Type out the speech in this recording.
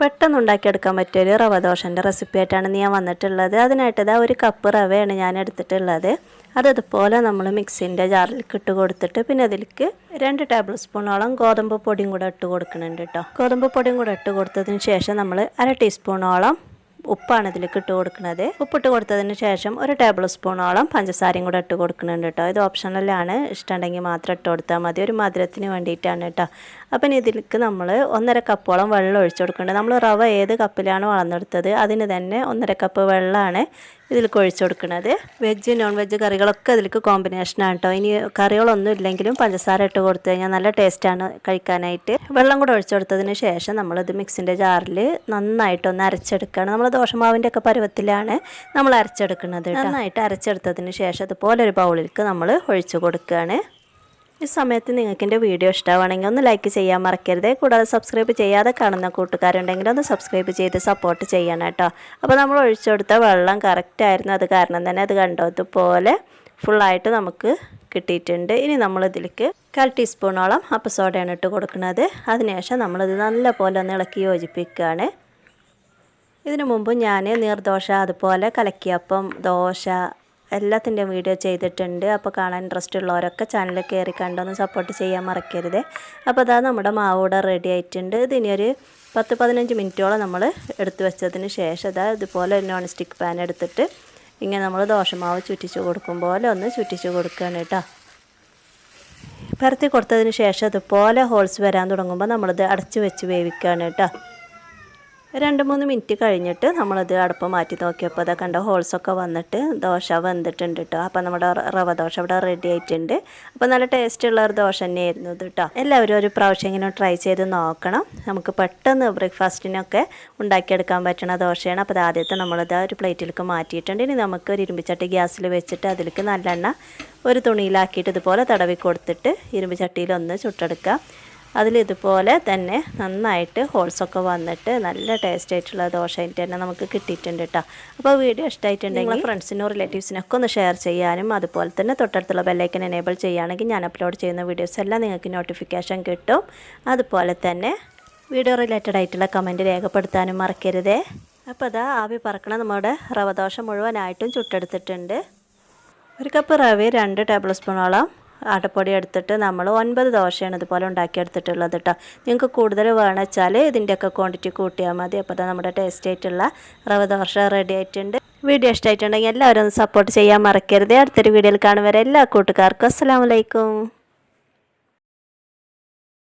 പെട്ടെന്ന് ഉണ്ടാക്കിയെടുക്കാൻ പറ്റിയൊരു റവ ദോശന്റെ റെസിപ്പി ആയിട്ടാണ് ഞാൻ വന്നിട്ടുള്ളത്. അതിനായിട്ട് ഇതാ ഒരു കപ്പ് റവയാണ് ഞാൻ എടുത്തിട്ടുള്ളത്. അത് ഇതുപോലെ നമ്മൾ മിക്സിന്റെ ജാറിലേക്ക് ഇട്ട് കൊടുത്തിട്ട് പിന്നെ അതിലേക്ക് രണ്ട് ടേബിൾ സ്പൂണോളം ഗോതമ്പ് പൊടിയും കൂടെ ഇട്ട് കൊടുക്കുന്നുണ്ട് കേട്ടോ. ഗോതമ്പ് പൊടിയും കൂടെ ഇട്ട് കൊടുത്തതിന് ശേഷം നമ്മൾ അര ടീസ്പൂണോളം ഉപ്പാണ് ഇതിലേക്ക് ഇട്ട് കൊടുക്കുന്നത് ഉപ്പിട്ട് കൊടുത്തതിന് ശേഷം ഒരു ടേബിൾ സ്പൂണോളം പഞ്ചസാരയും കൂടെ ഇട്ട് കൊടുക്കുന്നുണ്ട് കേട്ടോ ഇത് ഓപ്ഷണലാണ്. ഇഷ്ടമുണ്ടെങ്കിൽ മാത്രം ഇട്ട് കൊടുത്താൽ മതി. ഒരു മധുരത്തിന് വേണ്ടിയിട്ടാണ് കേട്ടോ അപ്പം ഇതിലേക്ക് നമ്മൾ ഒന്നര കപ്പോളം വെള്ളം ഒഴിച്ചു കൊടുക്കുന്നുണ്ട് നമ്മൾ റവ ഏത് കപ്പിലാണ് വളർന്നെടുത്തത്? അതിന് തന്നെ ഒന്നര കപ്പ് വെള്ളമാണ് ഇതിലേക്ക് കുഴിച്ചു കൊടുക്കുന്നത് വെജ് നോൺ വെജ് കറികളൊക്കെ ഇതിലേക്ക് കോമ്പിനേഷനാണ് കേട്ടോ ഇനി കറികളൊന്നും ഇല്ലെങ്കിലും പഞ്ചസാര ഇട്ട് കൊടുത്തു കഴിഞ്ഞാൽ നല്ല ടേസ്റ്റാണ് കഴിക്കാനായിട്ട്. വെള്ളം കൂടെ ഒഴിച്ചു കൊടുത്തതിന് ശേഷം നമ്മളിത് മിക്സിന്റെ ജാറിൽ നന്നായിട്ടൊന്ന് അരച്ചെടുക്കുകയാണ് നമ്മൾ ദോശമാവിന്റെ ഒക്കെ പരുവത്തിലാണ് നമ്മൾ അരച്ചെടുക്കുന്നത്. നന്നായിട്ട് അരച്ചെടുത്തതിന് ശേഷം അതുപോലെ ഒരു ബൗളിലേക്ക് നമ്മൾ ഒഴിച്ചു കൊടുക്കുകയാണ് ഈ സമയത്ത് നിങ്ങൾക്ക് എന്റെ വീഡിയോ ഇഷ്ടമാണെങ്കിൽ ഒന്ന് ലൈക്ക് ചെയ്യാൻ മറക്കരുത്. കൂടാതെ സബ്സ്ക്രൈബ് ചെയ്യാതെ കാണുന്ന കൂട്ടുകാരുണ്ടെങ്കിൽ ഒന്ന് സബ്സ്ക്രൈബ് ചെയ്ത് സപ്പോർട്ട് ചെയ്യണം കേട്ടോ. അപ്പോൾ നമ്മൾ ഒഴിച്ചു കൊടുത്ത വെള്ളം കറക്റ്റായിരുന്നു അത് കാരണം തന്നെ അത് കണ്ടോ? ഇതുപോലെ ഫുള്ളായിട്ട് നമുക്ക് കിട്ടിയിട്ടുണ്ട്. ഇനി നമ്മളിതിലേക്ക് കാൽ ടീസ്പൂണോളം അപ്പ സോഡയാണ് ഇട്ട് കൊടുക്കുന്നത്. അതിനുശേഷം നമ്മളിത് നല്ലപോലെ ഒന്ന് ഇളക്കി യോജിപ്പിക്കുകയാണ്. ഇതിനു മുമ്പ് ഞാൻ നീർദോശ അതുപോലെ കലക്കിയപ്പം ദോശ എല്ലാത്തിന്റെയും വീഡിയോ ചെയ്തിട്ടുണ്ട്. അപ്പോൾ കാണാൻ ഇൻട്രസ്റ്റ് ഉള്ളവരൊക്കെ ചാനൽ കയറി കണ്ടൊന്ന് സപ്പോർട്ട് ചെയ്യാൻ മറക്കരുത്. അപ്പോൾ അതാ നമ്മുടെ മാവ് ഇവിടെ റെഡി ആയിട്ടുണ്ട് ഇതിനൊരു പത്ത് പതിനഞ്ച് മിനിറ്റോളം നമ്മൾ എടുത്തു വെച്ചതിന് ശേഷം അതാ ഇതുപോലെ നോൺ സ്റ്റിക്ക് പാൻ എടുത്തിട്ട് ഇങ്ങനെ നമ്മൾ ദോശമാവ് ചുറ്റിച്ച് കൊടുക്കും പോലെ ഒന്ന് ചുറ്റിച്ച് കൊടുക്കുകയാണ് കേട്ടോ. പരത്തി കൊടുത്തതിന് ശേഷം ഇതുപോലെ ഹോൾസ് വരാൻ തുടങ്ങുമ്പോൾ നമ്മളിത് അടച്ച് വെച്ച് വേവിക്കുകയാണ് കേട്ടോ. രണ്ട് മൂന്ന് മിനിറ്റ് കഴിഞ്ഞിട്ട് നമ്മളത് അടുപ്പ് മാറ്റി നോക്കിയപ്പോൾ അതൊക്കെ കണ്ട ഹോൾസൊക്കെ വന്നിട്ട് ദോശ വെന്തിട്ടുണ്ട് കേട്ടോ അപ്പോൾ നമ്മുടെ റവ ദോശ ഇവിടെ റെഡി ആയിട്ടുണ്ട്. അപ്പോൾ നല്ല ടേസ്റ്റുള്ള ഒരു ദോശ തന്നെയായിരുന്നു ഇത് കേട്ടോ എല്ലാവരും ഒരു പ്രാവശ്യം ഇങ്ങനെ ട്രൈ ചെയ്ത് നോക്കണം. നമുക്ക് പെട്ടെന്ന് ബ്രേക്ക്ഫാസ്റ്റിനൊക്കെ ഉണ്ടാക്കിയെടുക്കാൻ പറ്റുന്ന ദോശയാണ്. അപ്പോൾ ആദ്യത്തെ നമ്മളത് ഒരു പ്ലേറ്റിലേക്ക് മാറ്റിയിട്ടുണ്ട്. ഇനി നമുക്ക് ഒരു ഇരുമ്പിച്ചട്ടി ഗ്യാസിൽ വെച്ചിട്ട് അതിലേക്ക് നല്ലെണ്ണ ഒരു തുണിയിലാക്കിയിട്ട് ഇതുപോലെ തടവി കൊടുത്തിട്ട് ഇരുമ്പ് ചുട്ടെടുക്കുക അതിൽ ഇതുപോലെ തന്നെ നന്നായിട്ട് ഹോൾസൊക്കെ വന്നിട്ട് നല്ല ടേസ്റ്റ് ആയിട്ടുള്ള ദോശ ആയിട്ട് തന്നെ നമുക്ക് കിട്ടിയിട്ടുണ്ട് കേട്ടോ അപ്പോൾ വീഡിയോ ഇഷ്ടമായിട്ടുണ്ടെങ്കിൽ ഫ്രണ്ട്സിനോ റിലേറ്റീവ്സിനൊക്കെ ഒന്ന് ഷെയർ ചെയ്യാനും അതുപോലെ തന്നെ തൊട്ടടുത്തുള്ള ബെല്ലൈക്കൻ എനേബിൾ ചെയ്യുകയാണെങ്കിൽ ഞാൻ അപ്ലോഡ് ചെയ്യുന്ന വീഡിയോസ് എല്ലാം നിങ്ങൾക്ക് നോട്ടിഫിക്കേഷൻ കിട്ടും. അതുപോലെ തന്നെ വീഡിയോ റിലേറ്റഡ് ആയിട്ടുള്ള കമന്റ് രേഖപ്പെടുത്താനും മറക്കരുതേ. അപ്പോൾ അതാ ആവി പറക്കണ നമ്മുടെ റവ ദോശ മുഴുവനായിട്ടും ചുട്ടെടുത്തിട്ടുണ്ട്. ഒരു കപ്പ് റവ രണ്ട് ടേബിൾ സ്പൂണോളം ആട്ടപ്പൊടി എടുത്തിട്ട് നമ്മൾ ഒൻപത് ദോശയാണ് ഇതുപോലെ ഉണ്ടാക്കിയെടുത്തിട്ടുള്ളത് കേട്ടോ. നിങ്ങൾക്ക് കൂടുതൽ വേണമെന്ന് വെച്ചാൽ ഇതിന്റെയൊക്കെ ക്വാണ്ടിറ്റി കൂട്ടിയാൽ മതി. അപ്പോൾ തന്നെ നമ്മുടെ ടേസ്റ്റ് ആയിട്ടുള്ള റവ ദോശ റെഡി ആയിട്ടുണ്ട്. വീഡിയോ ഇഷ്ടമായിട്ടുണ്ടെങ്കിൽ എല്ലാവരും ഒന്ന് സപ്പോർട്ട് ചെയ്യാൻ മറക്കരുത്. അടുത്തൊരു വീഡിയോയിൽ കാണുവരെ എല്ലാ കൂട്ടുകാർക്കും അസ്സാം വലൈക്കും